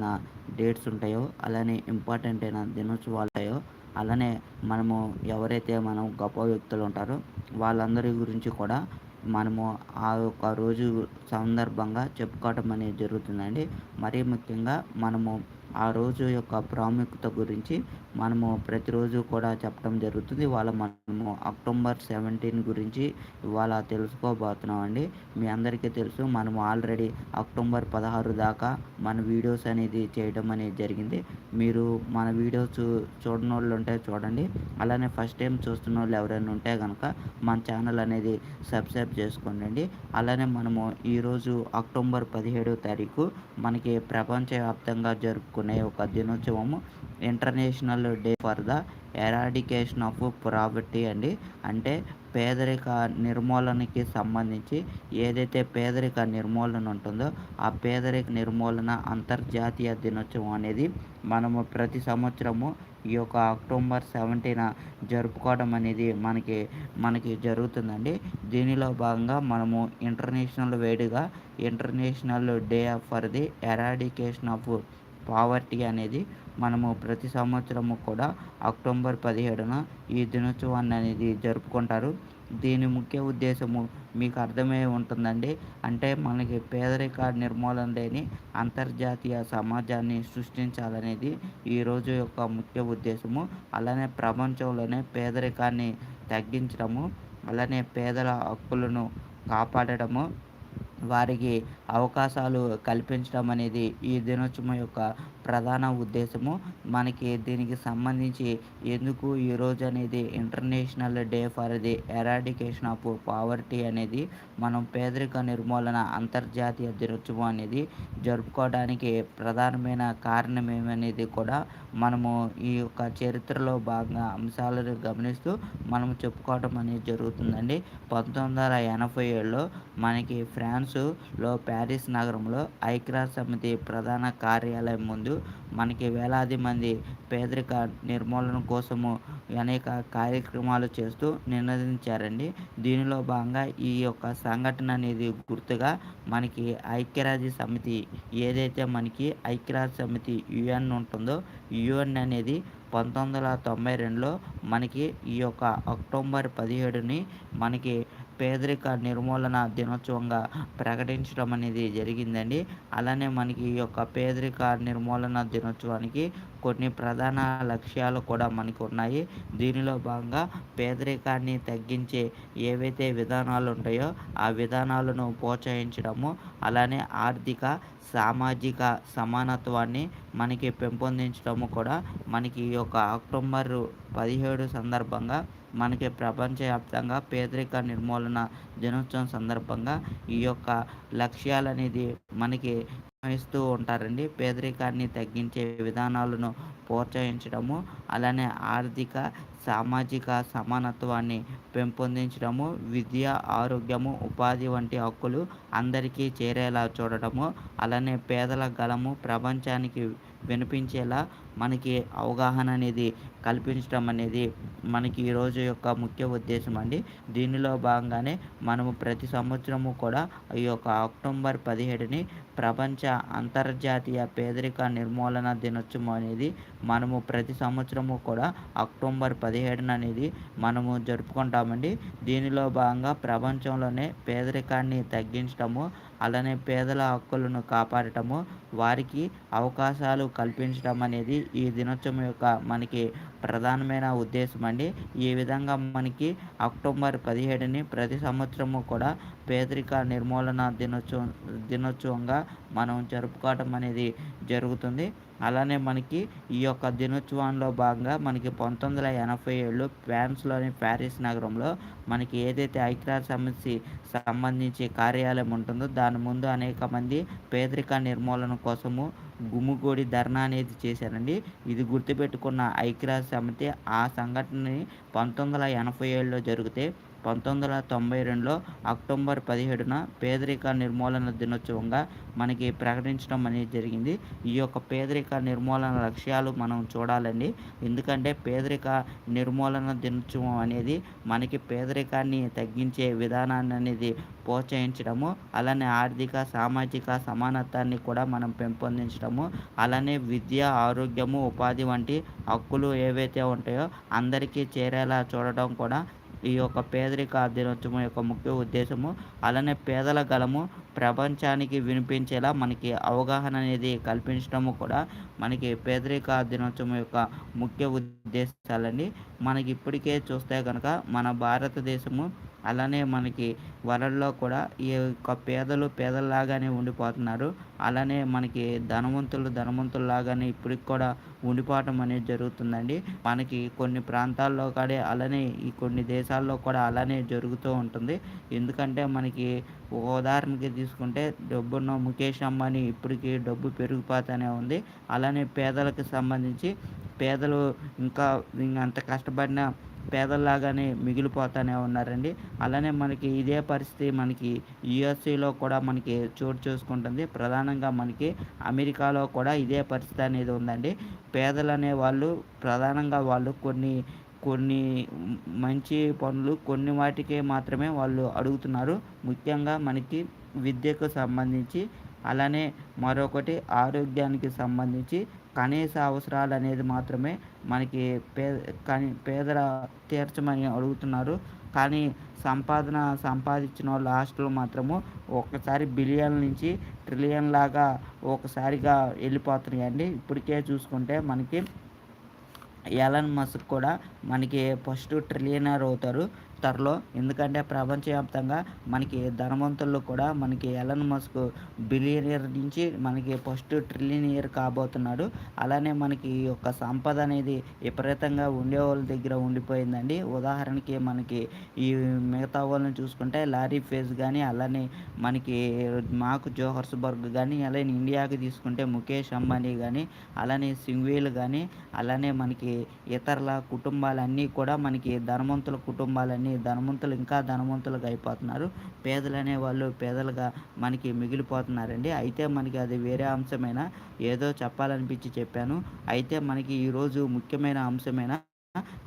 అయిన డేట్స్ ఉంటాయో అలానే ఇంపార్టెంట్ అయిన దినోత్సవాలు ఉంటాయో అలానే మనము ఎవరైతే మనం గొప్ప వ్యక్తులు ఉంటారో వాళ్ళందరి గురించి కూడా మనము ఆ యొక్క రోజు సందర్భంగా చెప్పుకోవటం అనేది జరుగుతుందండి. మరీ ముఖ్యంగా మనము ఆ రోజు యొక్క ప్రాముఖ్యత గురించి మనము ప్రతిరోజు కూడా చెప్పడం జరుగుతుంది. ఇవాళ మనము అక్టోబర్ సెవెంటీన్ గురించి ఇవాళ తెలుసుకోబోతున్నాం అండి మీ అందరికీ తెలుసు మనము ఆల్రెడీ అక్టోబర్ పదహారు దాకా మన వీడియోస్ అనేది చేయడం అనేది జరిగింది. మీరు మన వీడియోస్ చూడని వాళ్ళు ఉంటే చూడండి. అలానే ఫస్ట్ టైం చూస్తున్న వాళ్ళు ఎవరైనా ఉంటే కనుక మన ఛానల్ అనేది సబ్స్క్రైబ్ చేసుకోండి అలానే మనము ఈరోజు అక్టోబర్ పదిహేడో తారీఖు మనకి ప్రపంచవ్యాప్తంగా జరుపుకునే ఒక దినోత్సవము. International day for the eradication of property అండి. అంటే పేదరిక నిర్మూలనకి సంబంధించి ఏదైతే పేదరిక నిర్మూలన ఉంటుందో ఆ పేదరిక నిర్మూలన అంతర్జాతీయ దినోత్సవం అనేది మనము ప్రతి సంవత్సరము ఈ యొక్క అక్టోబర్ సెవెంటీన జరుపుకోవడం అనేది మనకి మనకి జరుగుతుందండి. దీనిలో భాగంగా మనము ఇంటర్నేషనల్ వేడిగా international day for the eradication of poverty అనేది మనము ప్రతి సంవత్సరము కూడా అక్టోబర్ పదిహేడున ఈ దినోత్సవాన్ని అనేది జరుపుకుంటారు. దీని ముఖ్య ఉద్దేశము మీకు అర్థమై ఉంటుందండి. అంటే మనకి పేదరిక నిర్మూలన లేని అంతర్జాతీయ సమాజాన్ని సృష్టించాలనేది ఈరోజు యొక్క ముఖ్య ఉద్దేశము. అలానే ప్రపంచంలోనే పేదరికాన్ని తగ్గించడము అలానే పేదల హక్కులను కాపాడడము వారికి అవకాశాలు కల్పించడం అనేది ఈ దినోత్సవం యొక్క ప్రధాన ఉద్దేశము. మనకి దీనికి సంబంధించి ఎందుకు ఈరోజు అనేది international day for the eradication of poverty అనేది మనం పేదరిక నిర్మూలన అంతర్జాతీయ దినోత్సవం అనేది జరుపుకోవడానికి ప్రధానమైన కారణం ఏమనేది కూడా మనము ఈ యొక్క చరిత్రలో భాగంగా అంశాలను గమనిస్తూ మనం చెప్పుకోవడం అనేది జరుగుతుందండి. పంతొమ్మిది వందల ఎనభై ఏడులో మనకి ఫ్రాన్స్ ఫ్రాన్సులో ప్యారిస్ నగరంలో ఐక్యరాజ్య సమితి ప్రధాన కార్యాలయం ముందు మనకి వేలాది మంది పేదరిక నిర్మూలన కోసము అనేక కార్యక్రమాలు చేస్తూ నినదించారండి దీనిలో భాగంగా ఈ యొక్క సంఘటన అనేది గుర్తుగా మనకి ఐక్యరాజ్య సమితి ఏదైతే మనకి ఐక్యరాజ్య సమితి యుఎన్ ఉంటుందో యుఎన్ అనేది పంతొమ్మిది వందల తొంభై రెండులో మనకి ఈ యొక్క అక్టోబర్ పదిహేడుని మనకి పేదరిక నిర్మూలన దినోత్సవంగా ప్రకటించడం అనేది జరిగిందండి. అలానే మనకి ఈ యొక్క పేదరిక నిర్మూలన దినోత్సవానికి కొన్ని ప్రధాన లక్ష్యాలు కూడా మనకు ఉన్నాయి. దీనిలో భాగంగా పేదరికాన్ని తగ్గించే ఏవైతే విధానాలు ఉంటాయో ఆ విధానాలను ప్రోత్సహించడము అలానే ఆర్థిక సామాజిక సమానత్వాన్ని మనకి పెంపొందించడము కూడా మనకి ఈ యొక్క అక్టోబర్ పదిహేడు సందర్భంగా మనకి ప్రపంచవ్యాప్తంగా పేదరిక నిర్మూలన దినోత్సవం సందర్భంగా ఈ యొక్క లక్ష్యాలు అనేది మనకి నిర్వహిస్తూ ఉంటారండి. పేదరికాన్ని తగ్గించే విధానాలను ప్రోత్సహించడము అలానే ఆర్థిక సామాజిక సమానత్వాన్ని పెంపొందించడము విద్య ఆరోగ్యము ఉపాధి వంటి హక్కులు అందరికీ చేరేలా చూడడము అలానే పేదల గలము ప్రపంచానికి వినిపించేలా మనకి అవగాహన అనేది కల్పించడం అనేది మనకి ఈరోజు యొక్క ముఖ్య ఉద్దేశం అండి. దీనిలో భాగంగానే మనము ప్రతి సంవత్సరము కూడా ఈ యొక్క అక్టోబర్ పదిహేడుని ప్రపంచ అంతర్జాతీయ పేదరిక నిర్మూలన దినోత్సవం అనేది మనము ప్రతి సంవత్సరము కూడా అక్టోబర్ పదిహేడున అనేది మనము జరుపుకుంటామండి. దీనిలో భాగంగా ప్రపంచంలోనే పేదరికాన్ని తగ్గించడము అలానే పేదల హక్కులను కాపాడటము వారికి అవకాశాలు కల్పించడం అనేది ఈ దినోత్సవం యొక్క మనకి ప్రధానమైన ఉద్దేశం అండి. ఈ విధంగా మనకి అక్టోబర్ పదిహేడుని ప్రతి సంవత్సరము కూడా పేదరిక నిర్మూలన దినోత్సవం దినోత్సవంగా మనం జరుపుకోవటం అనేది జరుగుతుంది. అలానే మనకి ఈ యొక్క దినోత్సవంలో భాగంగా మనకి పంతొమ్మిది వందల ఎనభై ఏళ్ళు ఫ్రాన్స్లోని ప్యారిస్ నగరంలో మనకి ఏదైతే ఐక్యరాజ్య సమితి సంబంధించి కార్యాలయం ఉంటుందో దాని ముందు అనేక మంది పేదరిక నిర్మూలన కోసము గుమ్ముగూడి ధర్నా అనేది చేశారండి. ఇది గుర్తుపెట్టుకున్న ఐక్యరాజ్య సమితి ఆ సంఘటనని పంతొమ్మిది వందల ఎనభై ఏడులో జరిగితే పంతొమ్మిది వందల తొంభై రెండులో అక్టోబర్ పదిహేడున పేదరిక నిర్మూలన దినోత్సవంగా మనకి ప్రకటించడం అనేది జరిగింది. ఈ యొక్క పేదరిక నిర్మూలన లక్ష్యాలు మనం చూడాలండి. ఎందుకంటే పేదరిక నిర్మూలన దినోత్సవం అనేది మనకి పేదరికాన్ని తగ్గించే విధానాన్ని అనేది ప్రోత్సహించడము అలానే ఆర్థిక సామాజిక సమానత్వాన్ని కూడా మనం పెంపొందించడము అలానే విద్య ఆరోగ్యము ఉపాధి వంటి హక్కులు ఏవైతే ఉంటాయో అందరికీ చేరేలా చూడడం కూడా ఈ యొక్క పేదరిక దినోత్సవం యొక్క ముఖ్య ఉద్దేశము అలానే పేదల గలము ప్రపంచానికి వినిపించేలా మనకి అవగాహన అనేది కల్పించడము కూడా మనకి పేదరిక దినోత్సవం యొక్క ముఖ్య ఉద్దేశాలండి. మనకి ఇప్పటికే చూస్తే కనుక మన భారతదేశము అలానే మనకి వరల్డ్లో కూడా ఈ యొక్క పేదలు పేదల్లాగానే ఉండిపోతున్నారు. అలానే మనకి ధనవంతులు ధనవంతుల్లాగానే ఇప్పటికి కూడా ఉండిపోవటం అనేది జరుగుతుందండి. మనకి కొన్ని ప్రాంతాల్లో కాడే అలానే ఈ కొన్ని దేశాల్లో కూడా అలానే జరుగుతూ ఉంటుంది. ఎందుకంటే మనకి ఒక ఉదాహరణకి తీసుకుంటే డబ్బున్న ముఖేష్ అంబానీ ఇప్పటికీ డబ్బు పెరిగిపోతూనే ఉంది. అలానే పేదలకు సంబంధించి పేదలు ఇంకా అంత కష్టపడిన పేదల్లాగానే మిగిలిపోతూనే ఉన్నారండి. అలానే మనకి ఇదే పరిస్థితి మనకి యుఎస్ఏలో కూడా మనకి చోటు చూసుకుంటుంది. ప్రధానంగా మనకి అమెరికాలో కూడా ఇదే పరిస్థితి అనేది ఉందండి. పేదలు అనే వాళ్ళు ప్రధానంగా వాళ్ళు కొన్ని కొన్ని మంచి పనులు కొన్ని వాటికే మాత్రమే వాళ్ళు అడుగుతున్నారు. ముఖ్యంగా మనకి విద్యకు సంబంధించి అలానే మరొకటి ఆరోగ్యానికి సంబంధించి కనీస అవసరాలు అనేది మాత్రమే మనకి పే కానీ పేదల తీర్చమని అడుగుతున్నారు. కానీ సంపాదన సంపాదించిన వాళ్ళు లాస్ట్లో మాత్రము ఒక్కసారి బిలియన్ నుంచి ట్రిలియన్ లాగా ఒకసారిగా వెళ్ళిపోతున్నాయండి. ఇప్పటికే చూసుకుంటే మనకి ఎలన్ మస్క్ కూడా మనకి ఫస్ట్ ట్రిలియనర్ అవుతారు. త్వరలో ఎందుకంటే ప్రపంచవ్యాప్తంగా మనకి ధనవంతుల్లో కూడా మనకి ఎలన్ మస్క్ బిలియనియర్ నుంచి మనకి ఫస్ట్ ట్రిలియనియర్ కాబోతున్నాడు. అలానే మనకి ఈ యొక్క సంపద అనేది విపరీతంగా ఉండే వాళ్ళ దగ్గర ఉండిపోయిందండి. ఉదాహరణకి మనకి ఈ మిగతా వాళ్ళని చూసుకుంటే లారీ ఫేజ్ కానీ అలానే మనకి మాకు జోహర్స్బర్గ్ కానీ అలానే ఇండియాకి తీసుకుంటే ముఖేష్ అంబానీ కానీ అలానే సింగ్వీల్ కానీ అలానే మనకి ఇతరుల కుటుంబాలన్నీ కూడా మనకి ధనవంతుల కుటుంబాలన్నీ ధనవంతులు ఇంకా ధనవంతులుగా అయిపోతున్నారు. పేదలు అనేవాళ్ళు పేదలుగా మనకి మిగిలిపోతున్నారండి. అయితే మనకి అది వేరే అంశమైన? ఏదో చెప్పాలనిపించి చెప్పాను. అయితే మనకి ఈరోజు ముఖ్యమైన అంశమైన?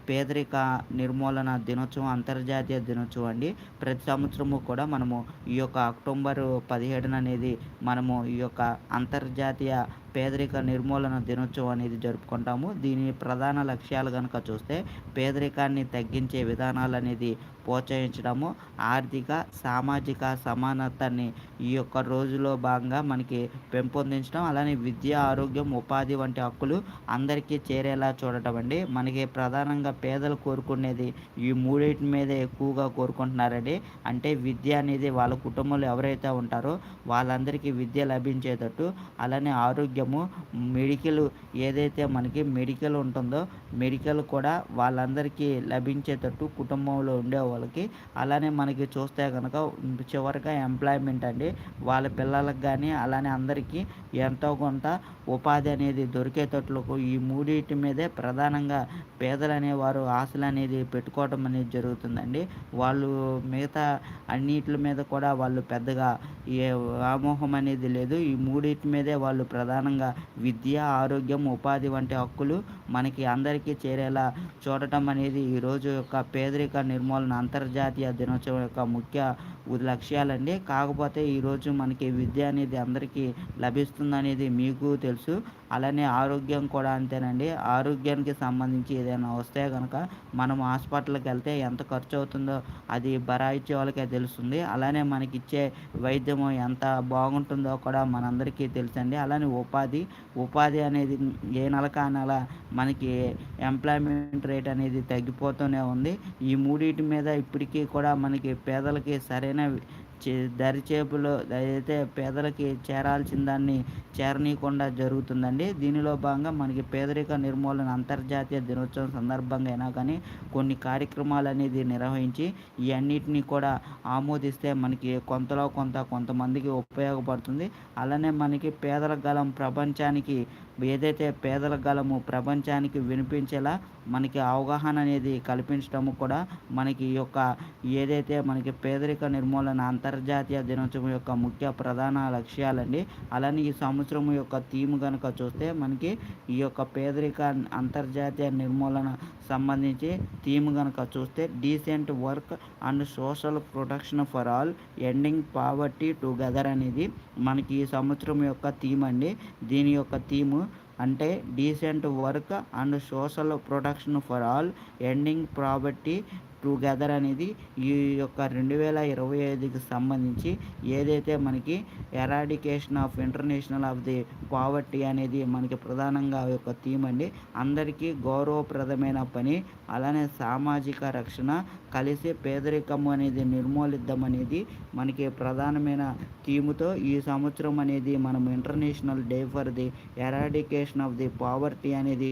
పేదరిక నిర్మూలన దినోత్సవం అంతర్జాతీయ దినోత్సవం అండి. ప్రతి సంవత్సరము కూడా మనము ఈ యొక్క అక్టోబర్ పదిహేడున అనేది మనము ఈ యొక్క అంతర్జాతీయ పేదరిక నిర్మూలన దినోత్సవం అనేది జరుపుకుంటాము. దీని ప్రధాన లక్ష్యాలు కనుక చూస్తే పేదరికాన్ని తగ్గించే విధానాలు అనేది ప్రోత్సహించడము. ఆర్థిక సామాజిక సమానత్వాన్ని ఈ యొక్క రోజులో భాగంగా మనకి పెంపొందించడం అలానే విద్య ఆరోగ్యం ఉపాధి వంటి హక్కులు అందరికీ చేరేలా చూడటం అండి. మనకి ప్రధానంగా పేదలు కోరుకునేది ఈ మూడింటి మీదే ఎక్కువగా కోరుకుంటున్నారండి. అంటే విద్య అనేది వాళ్ళ కుటుంబంలో ఎవరైతే ఉంటారో వాళ్ళందరికీ విద్య లభించేటట్టు అలానే ముఖ్యము మెడికల్ ఏదైతే మనకి మెడికల్ ఉంటుందో మెడికల్ కూడా వాళ్ళందరికీ లభించేటట్టు కుటుంబంలో ఉండే వాళ్ళకి అలానే మనకి చూస్తే కనుక చివరిగా ఎంప్లాయ్మెంట్ అండి. వాళ్ళ పిల్లలకు కానీ అలానే అందరికీ ఎంతో కొంత ఉపాధి అనేది దొరికేటట్లకు ఈ మూడింటి మీదే ప్రధానంగా పేదలు అనేవారు ఆశలు అనేది పెట్టుకోవడం అనేది జరుగుతుందండి. వాళ్ళు మిగతా అన్నిటి మీద కూడా వాళ్ళు పెద్దగా ఏ వ్యామోహం అనేది లేదు. ఈ మూడింటి మీదే వాళ్ళు ప్రధానంగా విద్య ఆరోగ్యం ఉపాధి వంటి హక్కులు మనకి అందరికీ చేరేలా చూడటం అనేది ఈరోజు యొక్క పేదరిక నిర్మూలన అంతర్జాతీయ దినోత్సవం యొక్క ముఖ్య లక్ష్యాలండి. కాకపోతే ఈరోజు మనకి విద్య అనేది అందరికీ లభిస్తుందనేది మీకు తెలుసు. అలానే ఆరోగ్యం కూడా అంతేనండి. ఆరోగ్యానికి సంబంధించి ఏదైనా వస్తే కనుక మనం హాస్పిటల్కి వెళ్తే ఎంత ఖర్చు అవుతుందో అది బరాయిచ్చే వాళ్ళకే తెలుస్తుంది. అలానే మనకి ఇచ్చే వైద్యము ఎంత బాగుంటుందో కూడా మనందరికీ తెలుసండి. అలానే ఉపాధి ఉపాధి అనేది ఏ నెలకా నెల మనకి ఎంప్లాయ్మెంట్ రేట్ అనేది తగ్గిపోతూనే ఉంది. ఈ మూడింటి మీద ఇప్పటికీ కూడా మనకి పేదలకి సరైన దరిచేపులో అయితే పేదలకి చేరాల్సిన దాన్ని చేరనీయకుండా జరుగుతుందండి. దీనిలో భాగంగా మనకి పేదరిక నిర్మూలన అంతర్జాతీయ దినోత్సవం సందర్భంగా అయినా కానీ కొన్ని కార్యక్రమాలు అనేది నిర్వహించి ఇవన్నిటిని కూడా ఆమోదిస్తే మనకి కొంతలో కొంత కొంతమందికి ఉపయోగపడుతుంది. అలానే మనకి పేదల గలం ప్రపంచానికి ఏదైతే పేదల గలము ప్రపంచానికి వినిపించేలా మనకి అవగాహన అనేది కల్పించడం కూడా మనకి ఈ యొక్క ఏదైతే మనకి పేదరిక నిర్మూలన అంతర్జాతీయ దినోత్సవం యొక్క ముఖ్య ప్రధాన లక్ష్యాలండి అలానే ఈ సంవత్సరం యొక్క థీమ్ కనుక చూస్తే మనకి ఈ యొక్క పేదరిక అంతర్జాతీయ నిర్మూలన సంబంధించి థీమ్ కనుక చూస్తే decent work and social protection for all ending poverty together అనేది మనకి ఈ సంవత్సరం యొక్క థీమ్ అండి. దీని యొక్క థీము అంటే decent work and social protection for all ending property together అనేది ఈ యొక్క రెండు వేల ఇరవై ఐదుకి సంబంధించి ఏదైతే మనకి eradication of international of the poverty అనేది మనకి ప్రధానంగా యొక్క థీమ్ అండి అందరికీ గౌరవప్రదమైన పని అలానే సామాజిక రక్షణ కలిసి పేదరికం అనేది నిర్మూలిద్దామనేది మనకి ప్రధానమైన థీమ్తో ఈ సంవత్సరం అనేది మనం international day for the eradication of the poverty అనేది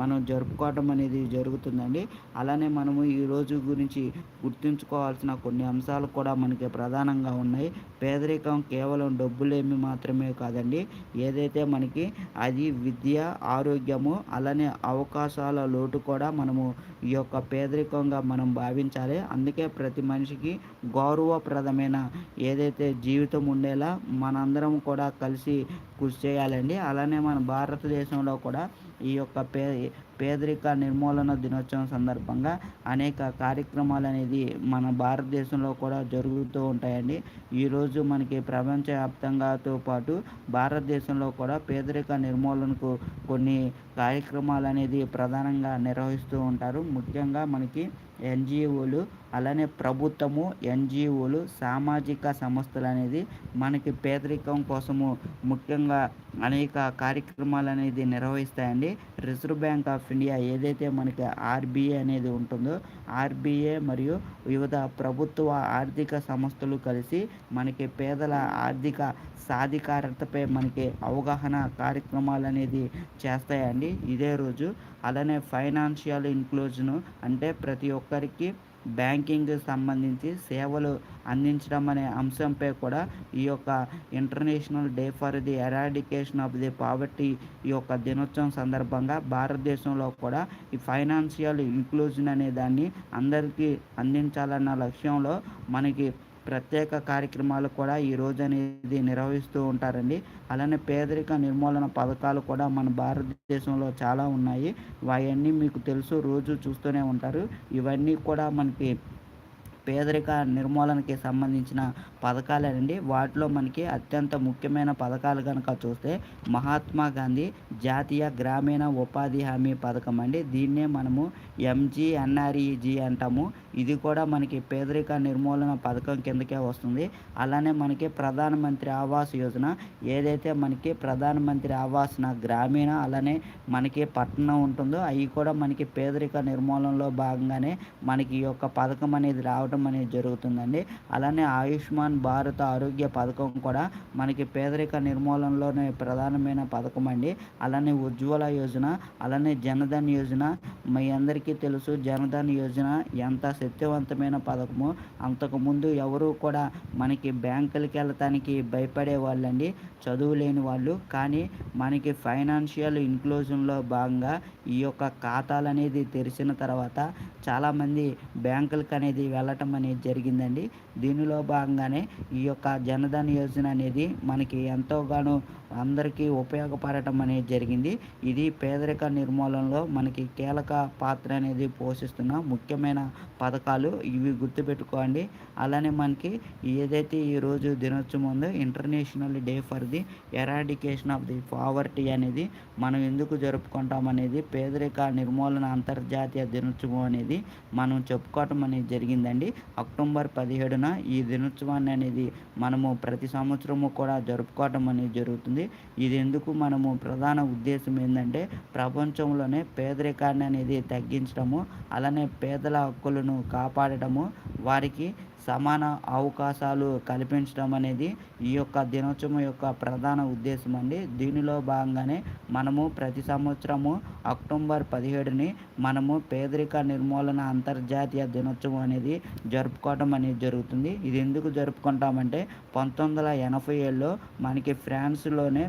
మనం జరుపుకోవటం అనేది జరుగుతుందండి. అలానే మనము ఈరోజు గురించి గుర్తుంచుకోవాల్సిన కొన్ని అంశాలు కూడా మనకి ప్రధానంగా ఉన్నాయి. పేదరికం కేవలం డబ్బులేమి మాత్రమే కాదండి. ఏదైతే మనకి అది విద్య ఆరోగ్యము అలానే అవకాశాల లోటు కూడా మనము ఈ యొక్క పేదరికంగా మనం భావించాలి. అందుకే ప్రతి మనిషికి గౌరవప్రదమైన ఏదైతే జీవితం ఉండేలా మనందరం కూడా కలిసి కృషి చేయాలండి. అలానే మన భారతదేశంలో కూడా ఈ యొక్క పే పేదరిక నిర్మూలన దినోత్సవం సందర్భంగా అనేక కార్యక్రమాలు అనేది మన భారతదేశంలో కూడా జరుగుతూ ఉంటాయండి. ఈరోజు మనకి ప్రపంచవ్యాప్తంగాతో పాటు భారతదేశంలో కూడా పేదరిక నిర్మూలనకు కొన్ని కార్యక్రమాలు అనేది ప్రధానంగా నిర్వహిస్తూ ఉంటారు. ముఖ్యంగా మనకి ఎన్జిఓలు అలానే ప్రభుత్వము ఎన్జిఓలు సామాజిక సంస్థలు అనేది మనకి పేదరికం కోసము ముఖ్యంగా అనేక కార్యక్రమాలు అనేది నిర్వహిస్తాయండి. రిజర్వ్ బ్యాంక్ ఆఫ్ ఇండియా ఏదైతే మనకి ఆర్బీఐ అనేది ఉంటుందో ఆర్బీఐ మరియు వివిధ ప్రభుత్వ ఆర్థిక సంస్థలు కలిసి మనకి పేదల ఆర్థిక సాధికారతపై మనకి అవగాహన కార్యక్రమాలు అనేది చేస్తాయండి. ఇదే రోజు అలానే ఫైనాన్షియల్ ఇంక్లూజన్ అంటే ప్రతి ఒక్కరికి బ్యాంకింగ్ సంబంధించి సేవలు అందించడం అనే అంశంపై కూడా ఈ యొక్క international day for the eradication of the poverty ఈ యొక్క దినోత్సవం సందర్భంగా భారతదేశంలో కూడా ఈ ఫైనాన్షియల్ ఇంక్లూజన్ అనే దాన్ని అందరికీ అందించాలన్న లక్ష్యంలో మనకి ప్రత్యేక కార్యక్రమాలు కూడా ఈ రోజు అనేది నిర్వహిస్తూ ఉంటారండి. అలానే పేదరిక నిర్మూలన పథకాలు కూడా మన భారతదేశంలో చాలా ఉన్నాయి. అవన్నీ మీకు తెలుసు రోజు చూస్తూనే ఉంటారు. ఇవన్నీ కూడా మనకి పేదరిక నిర్మూలనకి సంబంధించిన పథకాలేనండి. వాటిలో మనకి అత్యంత ముఖ్యమైన పథకాలు కనుక చూస్తే మహాత్మా గాంధీ జాతీయ గ్రామీణ ఉపాధి హామీ పథకం అండి. దీన్నే మనము ఎంజీఎన్ఆర్ఈజీ అంటాము. ఇది కూడా మనకి పేదరిక నిర్మూలన పథకం కిందకే వస్తుంది. అలానే మనకి ప్రధానమంత్రి ఆవాస్ యోజన ఏదైతే మనకి ప్రధానమంత్రి ఆవాస్ నా గ్రామీణ అలానే మనకి పట్టణం ఉంటుందో అవి కూడా మనకి పేదరిక నిర్మూలనలో భాగంగానే మనకి ఈ యొక్క పథకం అనేది రావడం అనేది జరుగుతుందండి. అలానే ఆయుష్మాన్ భారత ఆరోగ్య పథకం కూడా మనకి పేదరిక నిర్మూలనలోనే ప్రధానమైన పథకం అండి. అలానే ఉజ్వల యోజన అలానే జనధన్ యోజన మీ అందరికీ తెలుసు జనధన్ యోజన ఎంత శక్తివంతమైన పథకము అంతకుముందు ఎవరు కూడా మనకి బ్యాంకులకి వెళ్ళటానికి భయపడే వాళ్ళండి. చదువు లేని వాళ్ళు. కానీ మనకి ఫైనాన్షియల్ ఇన్క్లూజన్లో భాగంగా ఈ యొక్క ఖాతాలు అనేది తెరిచిన తర్వాత చాలామంది బ్యాంకులకు అనేది వెళ్ళటం అనేది జరిగిందండి. దీనిలో భాగంగానే ఈ యొక్క జనధన్ యోజన అనేది మనకి ఎంతోగానో అందరికీ ఉపయోగపడటం అనేది జరిగింది. ఇది పేదరిక నిర్మూలనలో మనకి కీలక పాత్ర అనేది పోషిస్తున్న ముఖ్యమైన పథకాలు. ఇవి గుర్తుపెట్టుకోండి. అలానే మనకి ఏదైతే ఈరోజు దినోత్సవం ఉందో international day for the eradication of the poverty అనేది మనం ఎందుకు జరుపుకుంటాం అనేది పేదరిక నిర్మూలన అంతర్జాతీయ దినోత్సవం అనేది మనం చెప్పుకోవటం అనేది జరిగిందండి. అక్టోబర్ పదిహేడు రోజున ఈ దినోత్సవాన్ని అనేది మనము ప్రతి సంవత్సరము కూడా జరుపుకోవటం అనేది జరుగుతుంది. ఇది ఎందుకు మనము ప్రధాన ఉద్దేశం ఏంటంటే ప్రపంచంలోనే పేదరికాన్ని అనేది తగ్గించడము అలానే పేదల హక్కులను కాపాడటము వారికి సమాన అవకాశాలు కల్పించడం అనేది ఈ యొక్క దినోత్సవం యొక్క ప్రధాన ఉద్దేశం అండి. దీనిలో భాగంగానే మనము ప్రతి సంవత్సరము అక్టోబర్ పదిహేడుని మనము పేదరిక నిర్మూలన అంతర్జాతీయ దినోత్సవం అనేది జరుపుకోవడం అనేది జరుగుతుంది. ఇది ఎందుకు జరుపుకుంటామంటే పంతొమ్మిది వందల ఎనభై ఏడులో మనకి ఫ్రాన్స్లోనే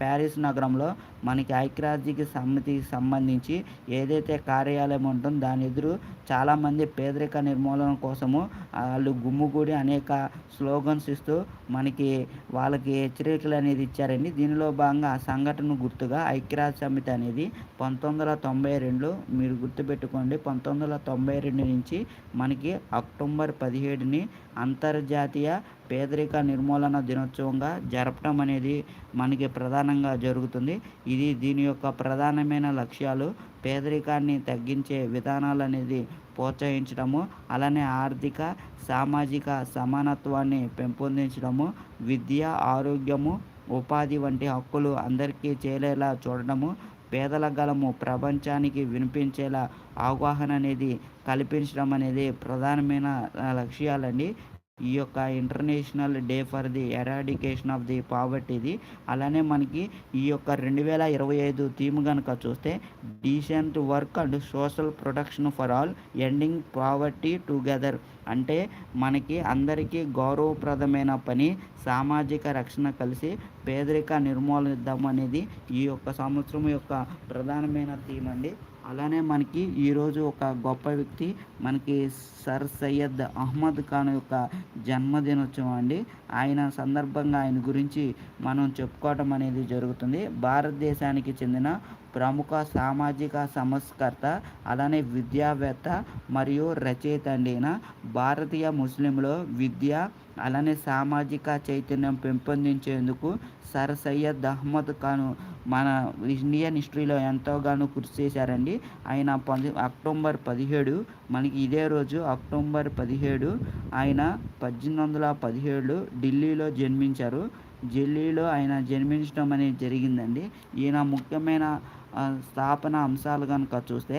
ప్యారిస్ నగరంలో మనకి ఐక్యరాజ్యకి సమితికి సంబంధించి ఏదైతే కార్యాలయం ఉంటుందో దాని ఎదురు చాలామంది పేదరిక నిర్మూలన కోసము వాళ్ళు గుమ్ముగూడి అనేక స్లోగన్స్ ఇస్తూ మనకి వాళ్ళకి హెచ్చరికలు అనేది ఇచ్చారండి. దీనిలో భాగంగా ఆ సంఘటన గుర్తుగా ఐక్యరాజ్య సమితి అనేది పంతొమ్మిది వందల తొంభై రెండులో మీరు గుర్తుపెట్టుకోండి. పంతొమ్మిది వందల తొంభై రెండు నుంచి మనకి అక్టోబర్ పదిహేడుని అంతర్జాతీయ పేదరిక నిర్మూలన దినోత్సవంగా జరపడం అనేది మనకి ప్రధానంగా జరుగుతుంది. ఇది దీని యొక్క ప్రధానమైన లక్ష్యాలు పేదరికాన్ని తగ్గించే విధానాలు అనేది ప్రోత్సహించడము అలానే ఆర్థిక సామాజిక సమానత్వాన్ని పెంపొందించడము విద్య ఆరోగ్యము ఉపాధి వంటి హక్కులు అందరికీ చేరేలా చూడడము పేదల గలము ప్రపంచానికి వినిపించేలా అవగాహన అనేది కల్పించడం అనేది ప్రధానమైన లక్ష్యాలండి. ఈ యొక్క international day for the eradication of the పావర్టీది అలానే మనకి ఈ యొక్క రెండు వేల ఇరవై ఐదు థీమ్ కనుక చూస్తే decent work and social protection for all ending poverty together అంటే మనకి అందరికీ గౌరవప్రదమైన పని సామాజిక రక్షణ కలిసి పేదరిక నిర్మూలిద్దాం అనేది ఈ యొక్క సంవత్సరం యొక్క ప్రధానమైన థీమ్ అండి. అలానే మనకి ఈరోజు ఒక గొప్ప వ్యక్తి మనకి సర్ సయ్యద్ అహ్మద్ ఖాన్ యొక్క జన్మదినోత్సవం అండి. ఆయన సందర్భంగా ఆయన గురించి మనం చెప్పుకోవటం అనేది జరుగుతుంది. భారతదేశానికి చెందిన ప్రముఖ సామాజిక సంస్కర్త అలానే విద్యావేత్త మరియు రచయిత అండిన భారతీయ ముస్లింలో విద్య అలానే సామాజిక చైతన్యం పెంపొందించేందుకు సర్ సయ్యద్ అహ్మద్ ఖాన్ మన ఇండియన్ హిస్టరీలో ఎంతోగానో కృషి చేశారండి. ఆయన పది అక్టోబర్ పదిహేడు మనకి ఇదే రోజు అక్టోబర్ పదిహేడు ఆయన పద్దెనిమిది వందల పదిహేడు ఢిల్లీలో జన్మించారు. ఢిల్లీలో ఆయన జన్మించడం అనేది జరిగిందండి. ఈయన ముఖ్యమైన స్థాపన అంశాలు కనుక చూస్తే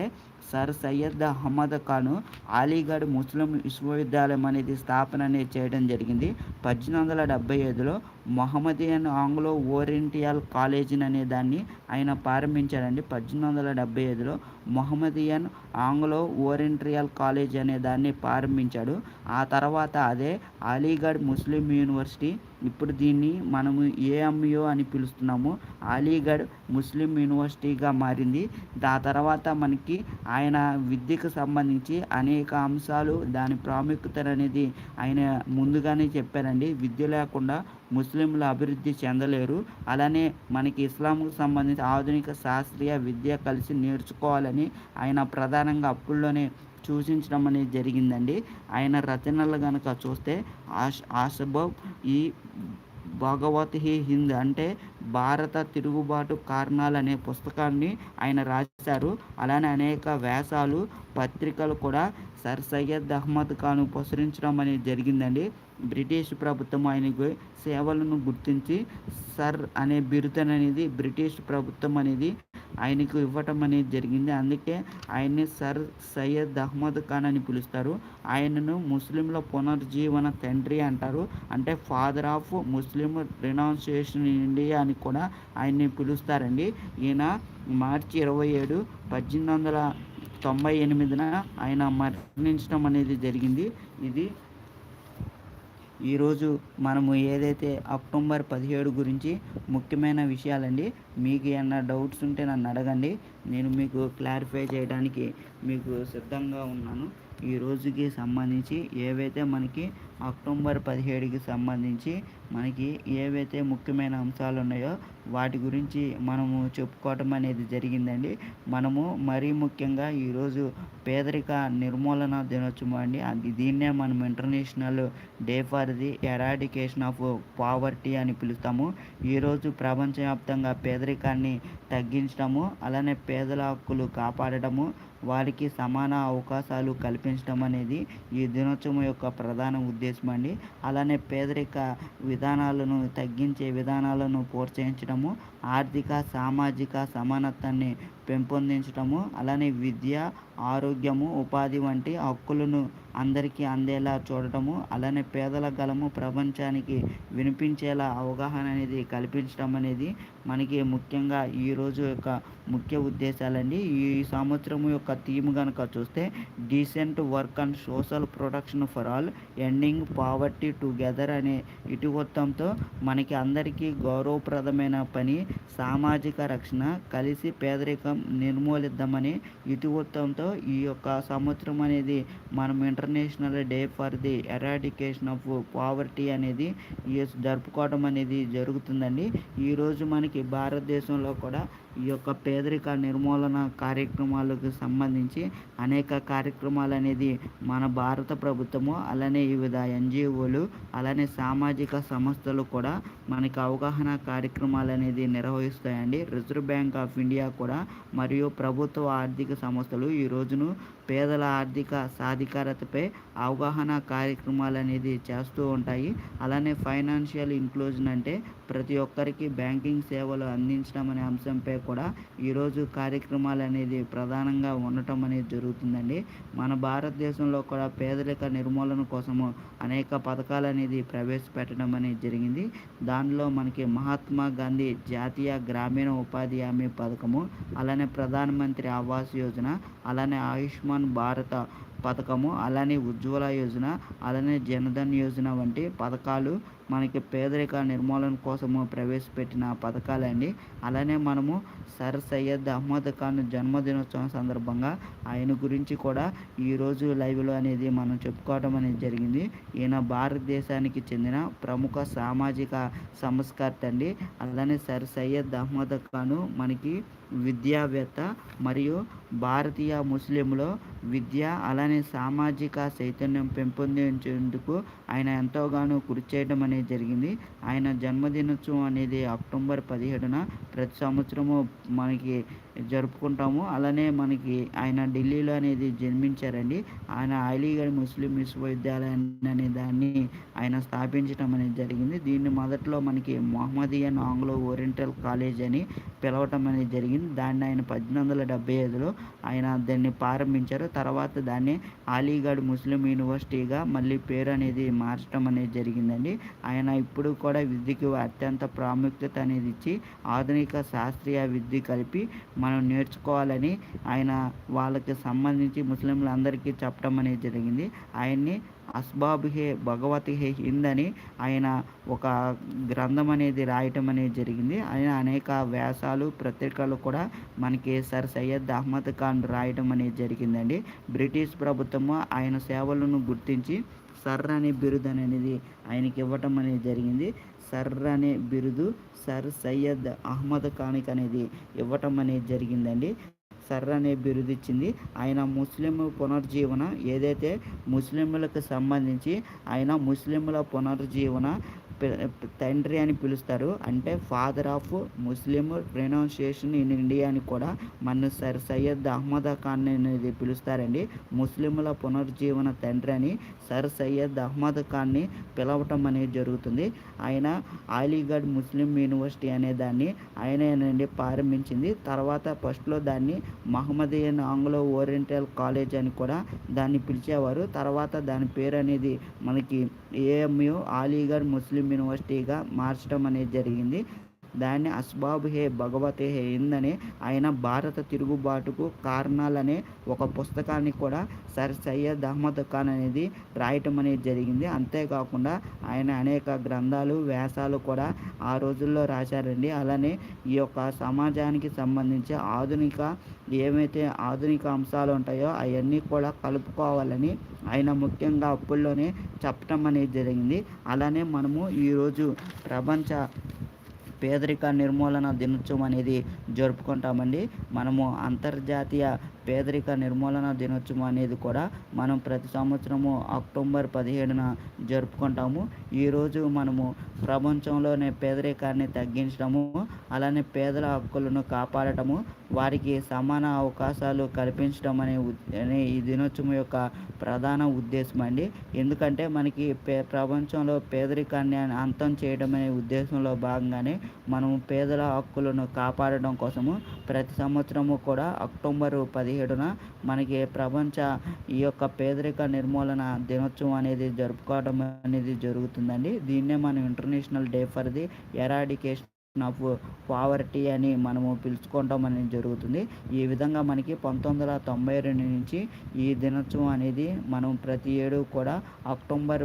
సర్ సయ్యద్ అహ్మద్ ఖాన్ అలీగఢ్ ముస్లిం విశ్వవిద్యాలయం అనేది స్థాపన అనేది చేయడం జరిగింది. పద్దెనిమిది వందల డెబ్బై ఐదులో మొహమ్మదియన్ ఆంగ్లో ఓరియంటియల్ కాలేజీని అనే దాన్ని ఆయన ప్రారంభించాడండి. పద్దెనిమిది వందల డెబ్బై ఐదులో మొహమ్మదియన్ ఆంగ్లో ఓరియంటియల్ కాలేజ్ అనే దాన్ని ప్రారంభించాడు. ఆ తర్వాత అదే అలీగఢ్ ముస్లిం యూనివర్సిటీ. ఇప్పుడు దీన్ని మనము ఏఎంయు అని పిలుస్తున్నాము. అలీగఢ్ ముస్లిం యూనివర్సిటీగా మారింది. ఆ తర్వాత మనకి ఆయన విద్యకు సంబంధించి అనేక అంశాలు దాని ప్రాముఖ్యత అనేది ఆయన ముందుగానే చెప్పారండి. విద్య లేకుండా ముస్లింలు అభివృద్ధి చెందలేరు. అలానే మనకి ఇస్లాంకు సంబంధించి ఆధునిక శాస్త్రీయ విద్య కలిసి నేర్చుకోవాలని ఆయన ప్రధానంగా అప్పుల్లోనే సూచించడం అనేది జరిగిందండి. ఆయన రచనలు కనుక చూస్తే ఆష్ ఆషబబ్ ఈ భగవతి హింద్ అంటే భారత తిరుగుబాటు కారణాలు అనే పుస్తకాన్ని ఆయన రాశారు. అలానే అనేక వ్యాసాలు పత్రికలు కూడా సర్ సయ్యద్ అహ్మద్ ఖాన్ ప్రచురించడం అనేది జరిగిందండి. బ్రిటిష్ ప్రభుత్వం ఆయనకు సేవలను గుర్తించి సర్ అనే బిరుదననేది బ్రిటిష్ ప్రభుత్వం అనేది ఆయనకు ఇవ్వటం అనేది జరిగింది. అందుకే ఆయన్ని సర్ సయ్యద్ అహ్మద్ ఖాన్ అని పిలుస్తారు. ఆయనను ముస్లింల పునర్జీవన తండ్రి అంటారు. అంటే father of Muslim renunciation India అని కూడా ఆయన్ని పిలుస్తారండి. ఈయన మార్చి ఇరవై ఏడు పద్దెనిమిది వందల తొంభై ఎనిమిదిన ఆయన మరణించడం అనేది జరిగింది. ఇది ఈరోజు మనము ఏదైతే అక్టోబర్ పదిహేడు గురించి ముఖ్యమైన విషయాలండి మీకు ఏమన్నా డౌట్స్ ఉంటే నన్ను అడగండి. నేను మీకు క్లారిఫై చేయడానికి మీకు సిద్ధంగా ఉన్నాను. ఈ రోజుకి సంబంధించి ఏవైతే మనకి అక్టోబర్ పదిహేడుకి సంబంధించి మనకి ఏవైతే ముఖ్యమైన అంశాలు ఉన్నాయో వాటి గురించి మనము చెప్పుకోవటం అనేది జరిగిందండి. మనము మరీ ముఖ్యంగా ఈరోజు పేదరిక నిర్మూలన దినోత్సవం అండి. అది దీన్నే మనం international day for the eradication of poverty అని పిలుస్తాము. ఈరోజు ప్రపంచవ్యాప్తంగా పేదరికాన్ని తగ్గించడము అలానే పేదల హక్కులు కాపాడటము వారికి సమాన అవకాశాలు కల్పించడం అనేది ఈ దినోత్సవం యొక్క ప్రధాన ఉద్దేశం అండి. అలానే పేదరిక విధానాలను తగ్గించే విధానాలను ప్రోత్సహించడము ఆర్థిక సామాజిక సమానత్వాన్ని పెంపొందించటము అలానే విద్య ఆరోగ్యము ఉపాధి వంటి హక్కులను అందరికీ అందేలా చూడటము అలానే పేదల గలము ప్రపంచానికి వినిపించేలా అవగాహన అనేది కల్పించడం అనేది మనకి ముఖ్యంగా ఈరోజు యొక్క ముఖ్య ఉద్దేశాలండి. ఈ సంవత్సరం యొక్క థీమ్ కనుక చూస్తే decent work and social protection for all ending poverty together అనే ఇతివృత్తంతో మనకి అందరికీ గౌరవప్రదమైన పని సామాజిక రక్షణ కలిసి పేదరికం నిర్మూలిద్దామని ఇతివృత్తంతో ఈ యొక్క సంవత్సరం అనేది మనం international day for the eradication of poverty అనేది జరుపుకోవడం అనేది జరుగుతుందండి. ఈరోజు మనకి భారతదేశంలో కూడా ఈ యొక్క పేదరిక నిర్మూలన కార్యక్రమాలకు సంబంధించి అనేక కార్యక్రమాలు అనేది మన భారత ప్రభుత్వము అలానే వివిధ ఎన్జిఓలు అలానే సామాజిక సంస్థలు కూడా మనకి అవగాహన కార్యక్రమాలు అనేది నిర్వహిస్తాయండి. రిజర్వ్ బ్యాంక్ ఆఫ్ ఇండియా కూడా మరియు ప్రభుత్వ ఆర్థిక సంస్థలు ఈ రోజును పేదల ఆర్థిక సాధికారతపై అవగాహన కార్యక్రమాలు అనేది చేస్తూ ఉంటాయి. అలానే ఫైనాన్షియల్ ఇంక్లూజన్ అంటే ప్రతి ఒక్కరికి బ్యాంకింగ్ సేవలు అందించడం అనే అంశంపై కూడా ఈరోజు కార్యక్రమాలు అనేది ప్రధానంగా ఉండటం అనేది జరుగుతుందండి. మన భారతదేశంలో కూడా పేదరిక నిర్మూలన కోసము అనేక పథకాలు అనేది ప్రవేశపెట్టడం అనేది జరిగింది. దానిలో మనకి మహాత్మా గాంధీ జాతీయ గ్రామీణ ఉపాధి హామీ పథకము అలానే ప్రధానమంత్రి ఆవాస్ యోజన అలానే ఆయుష్మాన్ భారత పథకము అలానే ఉజ్వల యోజన అలానే జనధన్ యోజన వంటి పథకాలు మనకి పేదరిక నిర్మూలన కోసము ప్రవేశపెట్టిన పథకాలండి. అలానే మనము సర్ సయ్యద్ అహ్మద్ ఖాన్ జన్మదినోత్సవం సందర్భంగా ఆయన గురించి కూడా ఈరోజు లైవ్లో అనేది మనం చెప్పుకోవడం అనేది జరిగింది. ఈయన భారతదేశానికి చెందిన ప్రముఖ సామాజిక సంస్కర్త అండి. అలానే సర్ సయ్యద్ అహ్మద్ ఖాను మనకి విద్యావేత్త మరియు భారతీయ ముస్లింలో విద్య అలానే సామాజిక చైతన్యం పెంపొందించేందుకు ఆయన ఎంతోగానో కృషి చేయడం అనేది జరిగింది. ఆయన జన్మదినోత్సవం అనేది అక్టోబర్ పదిహేడున ప్రతి సంవత్సరము మనకి జరుపుకుంటాము. అలానే మనకి ఆయన ఢిల్లీలో అనేది జన్మించారండి. ఆయన అలీగఢ్ ముస్లిం విశ్వవిద్యాలయాన్ని అనే దాన్ని ఆయన స్థాపించడం అనేది జరిగింది. దీన్ని మొదట్లో మనకి మొహమ్మదియన్ ఆంగ్లో ఓరియంటల్ కాలేజ్ అని పిలవటం అనేది జరిగింది. దాన్ని ఆయన పద్దెనిమిది వందల డెబ్బై ఐదులో ఆయన దాన్ని ప్రారంభించారు. తర్వాత దాన్ని అలీగఢ్ ముస్లిం యూనివర్సిటీగా మళ్ళీ పేరు అనేది మార్చడం అనేది జరిగిందండి. ఆయన ఇప్పుడు కూడా విద్యకు అత్యంత ప్రాముఖ్యత అనేది ఇచ్చి ఆధునిక శాస్త్రీయ విద్య కలిపి మన మనం నేర్చుకోవాలని ఆయన వాళ్ళకి సంబంధించి ముస్లింలందరికీ చెప్పడం అనేది జరిగింది. ఆయన్ని అస్బాబు హే భగవత్ హే హింద్ అని ఆయన ఒక గ్రంథం అనేది రాయటం అనేది జరిగింది. ఆయన అనేక వ్యాసాలు పత్రికలు కూడా మనకి సర్ సయ్యద్ అహ్మద్ ఖాన్ రాయటం అనేది జరిగిందండి. బ్రిటిష్ ప్రభుత్వము ఆయన సేవలను గుర్తించి సర్ అనే బిరుదు అనేది ఆయనకి ఇవ్వటం అనేది జరిగింది. సర్ అనే బిరుదు సర్ సయ్యద్ అహ్మద్ ఖాన్కి అనేది ఇవ్వటం అనేది జరిగిందండి. సర్ అనే బిరుదు ఇచ్చింది ఆయన ముస్లిం పునర్జీవన ఏదైతే ముస్లింలకు సంబంధించి ఆయన ముస్లింల పునర్జీవన తండ్రి అని పిలుస్తారు. అంటే father of Muslim pronunciation in India అని కూడా మన సర్ సయ్యద్ అహ్మద్ ఖాన్ అనేది పిలుస్తారండి. ముస్లింల పునర్జీవన తండ్రి అని సర్ సయ్యద్ అహ్మద్ ఖాన్ని పిలవటం అనేది జరుగుతుంది. ఆయన అలీగఢ్ ముస్లిం యూనివర్సిటీ అనే దాన్ని ఆయనేనండి ప్రారంభించింది. తర్వాత ఫస్ట్లో దాన్ని మహమ్మదీయన్ ఆంగ్లో ఓరియంటల్ కాలేజ్ అని కూడా దాన్ని పిలిచేవారు. తర్వాత దాని పేరు అనేది మనకి ఏఎంయు అలీగఢ్ ముస్లిం యూనివర్సిటీగా మార్చడం అనేది జరిగింది. దాన్ని అస్బాబ్ హే భగవతే హే హింద్ ఆయన భారత తిరుగుబాటుకు కారణాలనే ఒక పుస్తకాన్ని కూడా సర్ సయ్యద్ అహ్మద్ ఖాన్ అనేది రాయటం అనేది జరిగింది. అంతేకాకుండా ఆయన అనేక గ్రంథాలు వ్యాసాలు కూడా ఆ రోజుల్లో రాశారండి. అలానే ఈ యొక్క సమాజానికి సంబంధించి ఆధునిక ఏమైతే ఆధునిక అంశాలు ఉంటాయో అవన్నీ కూడా కలుపుకోవాలని ఆయన ముఖ్యంగా అప్పుల్లోనే చెప్పటం అనేది జరిగింది. అలానే మనము ఈరోజు ప్రపంచ పేదరిక నిర్మూలన దినోత్సవం అనేది జరుపుకుంటామండి. మనము అంతర్జాతీయ పేదరిక నిర్మూలన దినోత్సవం అనేది కూడా మనం ప్రతి సంవత్సరము అక్టోబర్ పదిహేడున జరుపుకుంటాము. ఈరోజు మనము ప్రపంచంలోనే పేదరికాన్ని తగ్గించడము అలానే పేదల హక్కులను కాపాడటము వారికి సమాన అవకాశాలు కల్పించడం అనే అనే ఈ దినోత్సవం యొక్క ప్రధాన ఉద్దేశం అండి. ఎందుకంటే మనకి పే ప్రపంచంలో పేదరికాన్ని అంతం చేయడం అనే ఉద్దేశంలో భాగంగానే మనం పేదల హక్కులను కాపాడడం కోసము ప్రతి సంవత్సరము కూడా అక్టోబర్ పదిహేడున మనకి ప్రపంచ ఈ యొక్క పేదరిక నిర్మూలన దినోత్సవం అనేది జరుపుకోవడం అనేది జరుగుతుందండి. దీన్నే మనం international day for the eradication of poverty అని మనము పిలుచుకోవటం అనేది జరుగుతుంది. ఈ విధంగా మనకి పంతొమ్మిది వందల తొంభై రెండు నుంచి ఈ దినోత్సవం అనేది మనం ప్రతి ఏడు కూడా అక్టోబర్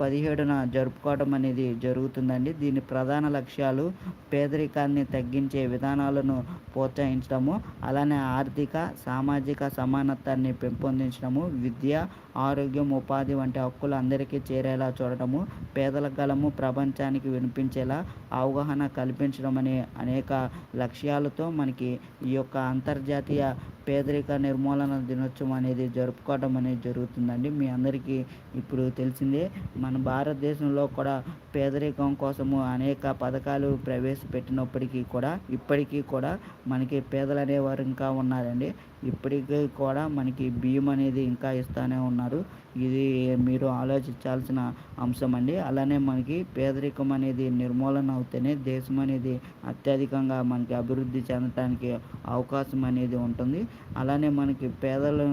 పదిహేడున జరుపుకోవడం అనేది జరుగుతుందండి. దీని ప్రధాన లక్ష్యాలు పేదరికాన్ని తగ్గించే విధానాలను ప్రోత్సహించడము అలానే ఆర్థిక సామాజిక సమానత్వాన్ని పెంపొందించడము విద్య ఆరోగ్యం ఉపాధి వంటి హక్కులు అందరికీ చేరేలా చూడటము పేదల గలము ప్రపంచానికి వినిపించేలా అవగాహన కల్పించడం అనే అనేక లక్ష్యాలతో మనకి ఈ యొక్క అంతర్జాతీయ పేదరిక నిర్మూలన దినోత్సవం అనేది జరుపుకోవడం అనేది జరుగుతుందండి. మీ అందరికీ ఇప్పుడు తెలిసిందే మన భారతదేశంలో కూడా పేదరికం కోసము అనేక పథకాలు ప్రవేశపెట్టినప్పటికీ కూడా ఇప్పటికీ కూడా మనకి పేదలు అనేవారు ఇంకా ఉన్నారండి. ఇప్పటికీ కూడా మనకి బియ్యం అనేది ఇంకా ఇస్తూనే ఉన్నారు. ఇది మీరు ఆలోచించాల్సిన అంశం అండి. అలానే మనకి పేదరికం అనేది నిర్మూలన అవుతేనే దేశం అనేది అత్యధికంగా మనకి అభివృద్ధి చెందడానికి అవకాశం అనేది ఉంటుంది. అలానే మనకి పేదలు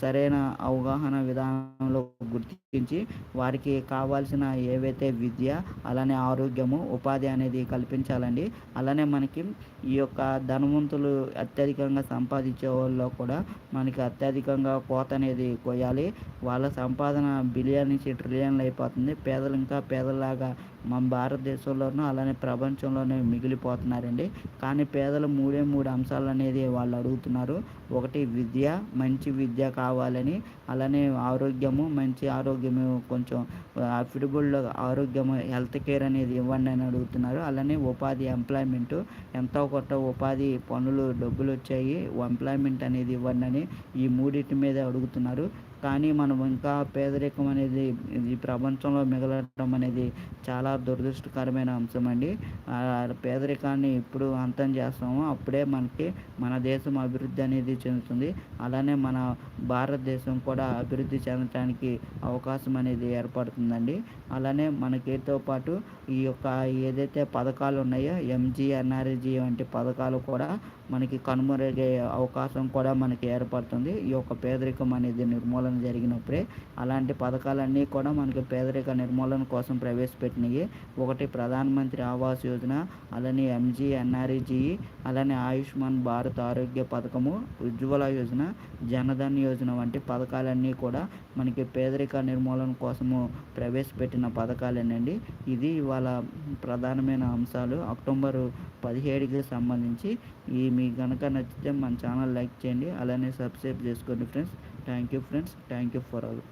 సరైన అవగాహన విధానంలో గుర్తించి వారికి కావాల్సిన ఏవైతే విద్య అలానే ఆరోగ్యము ఉపాధి అనేది కల్పించాలండి. అలానే మనకి ఈ యొక్క ధనవంతులు అత్యధికంగా సంపాదించే వాళ్ళు కూడా మనకి అత్యధికంగా కోత అనేది కొయ్యాలి. వాళ్ళ సంపాదన బిలియన్ నుంచి ట్రిలియన్లు అయిపోతుంది. పేదలు ఇంకా పేదలాగా మన భారతదేశంలోనూ అలానే ప్రపంచంలోనే మిగిలిపోతున్నారండి. కానీ పేదలు మూడే మూడు అంశాలు అనేది వాళ్ళు అడుగుతున్నారు. ఒకటి విద్య మంచి విద్య కావాలని అలానే ఆరోగ్యము మంచి ఆరోగ్యము కొంచెం అఫిడబుల్ ఆరోగ్యము హెల్త్ కేర్ అనేది ఇవ్వండి అని అడుగుతున్నారు. అలానే ఉపాధి ఎంప్లాయ్మెంట్ ఎంతో కొత్త ఉపాధి పనులు డబ్బులు వచ్చాయి ఎంప్లాయ్మెంట్ అనేది ఇవ్వండి అని ఈ మూడింటి మీద అడుగుతున్నారు. కానీ మనం ఇంకా పేదరికం అనేది ఈ ప్రపంచంలో మిగలడం అనేది చాలా దురదృష్టకరమైన అంశం అండి. పేదరికాన్ని ఇప్పుడు అంతం చేస్తామో అప్పుడే మనకి మన దేశం అభివృద్ధి అనేది చెందుతుంది. అలానే మన భారతదేశం కూడా అభివృద్ధి చెందడానికి అవకాశం అనేది ఏర్పడుతుందండి. అలానే మనకితో పాటు ఈ యొక్క ఏదైతే పథకాలు ఉన్నాయో ఎంజీఎన్ఆర్జీ వంటి పథకాలు కూడా మనకి కనుమరుగే అవకాశం కూడా మనకి ఏర్పడుతుంది. ఈ యొక్క పేదరికం అనేది నిర్మూలన జరిగినప్పుడే అలాంటి పథకాలన్నీ కూడా మనకి పేదరిక నిర్మూలన కోసం ప్రవేశపెట్టినవి ఒకటి ప్రధానమంత్రి ఆవాస్ యోజన అలానే ఎంజీ ఎన్ఆర్జీ అలానే ఆయుష్మాన్ భారత్ ఆరోగ్య పథకము ఉజ్వల యోజన జనధన్ యోజన వంటి పథకాలన్నీ కూడా మనకి పేదరిక నిర్మూలన కోసము ప్రవేశపెట్టిన పథకాలేనండి. ఇది ఇవాళ ప్రధానమైన అంశాలు. అక్టోబర్ పదిహేడుకి సంబంధించి ఈ మీకు కనుక నచ్చితే మన ఛానల్ లైక్ చేయండి. అలానే సబ్స్క్రైబ్ చేసుకోండి friends. Thank you friends thank you for all